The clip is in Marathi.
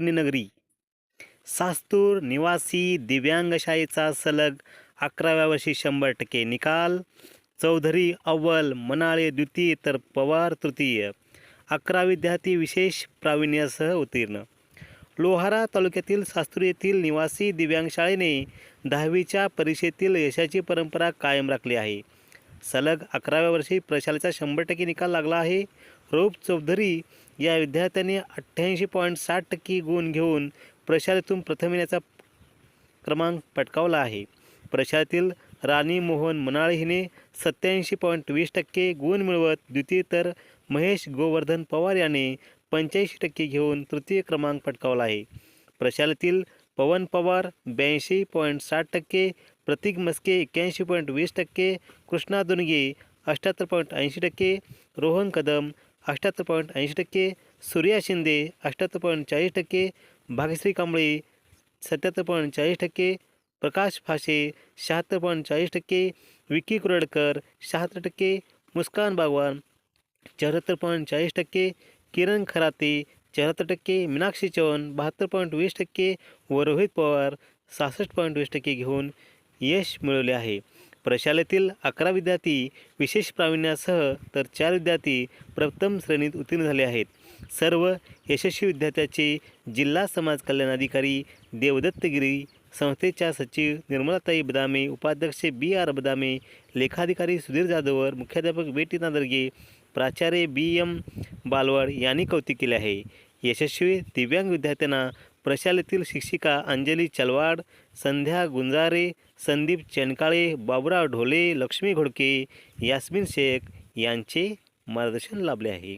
पुण्यनगरी. सास्तूर निवासी दिव्यांग शाळेचा सलग अकराव्या वर्षी शंभर टक्के निकाल. चौधरी अव्वल मनाळे द्वितीय तर पवार तृतीय. अकरा विद्यार्थी विशेष प्रावीण्यासह उत्तीर्ण. लोहारा तालुक्यातील सास्तूर येथील निवासी दिव्यांग शाळेने दहावीच्या परीक्षेतील यशाची परंपरा कायम राखली आहे. सलग अकराव्या वर्षी प्रशालेचा शंभर टक्के निकाल लागला आहे. रोप चौधरी या विद्यार्थ्याने अठ्ठ्याऐंशी पॉईंट साठ टक्के गुण घेऊन प्रशालेतून प्रथम येण्याचा क्रमांक पटकावला आहे. प्रशालेतील राणी मोहन मनाळे हिने सत्याऐंशी पॉईंट वीस टक्के गुण मिळवत द्वितीय तर महेश गोवर्धन पवार याने पंच्याऐंशी टक्के घेऊन तृतीय क्रमांक पटकावला आहे. प्रशालेतील पवन पवार ब्याऐंशी पॉईंट साठ टक्के प्रतीक मस्के एक्क्याऐंशी पॉईंट वीस टक्के कृष्णा दुनगे अठ्ठ्याहत्तर पॉईंट ऐंशी टक्के रोहन कदम अठ्ठ्याहत्तर पॉईंट ऐंशी टक्के सूर्या शिंदे अठ्ठ्याहत्तर पॉईंट चाळीस टक्के भाग्यश्री कांबळे सत्याहत्तर पॉईंट चाळीस टक्के प्रकाश फाशे शहात्तर पॉईंट चाळीस टक्के विकी कुरडकर शहात्तर टक्के मुस्कान बागवान चौऱ्याहत्तर पॉईंट चाळीस टक्के किरण खराते चौऱ्याहत्तर टक्के मीनाक्षी चव्हाण बहात्तर पॉईंट वीस टक्के व रोहित पवार सहासष्ट पॉईंट वीस टक्के घेऊन यश मिळवले आहे. प्रशालेतील अकरा विद्यार्थी विशेष प्रावीण्यासह तर चार विद्यार्थी प्रथम श्रेणीत उत्तीर्ण झाले आहेत. सर्व यशस्वी विद्यार्थ्याचे जिल्हा समाज कल्याण अधिकारी देवदत्तगिरी संस्थेच्या सचिव निर्मलाताई बदामे उपाध्यक्ष बी आर बदामे लेखाधिकारी सुधीर जाधवर मुख्याध्यापक बेटी नादर्गे प्राचार्य बी एम बालवड यांनी कौतुक केले आहे. यशस्वी दिव्यांग विद्यार्थ्यांना प्रशालेतील शिक्षिका अंजली चलवाड संध्या गुंजारे संदीप चेनकाळे बाबुराव ढोले लक्ष्मी घोडके यास्मिन शेख यांचे मार्गदर्शन लाभले आहे.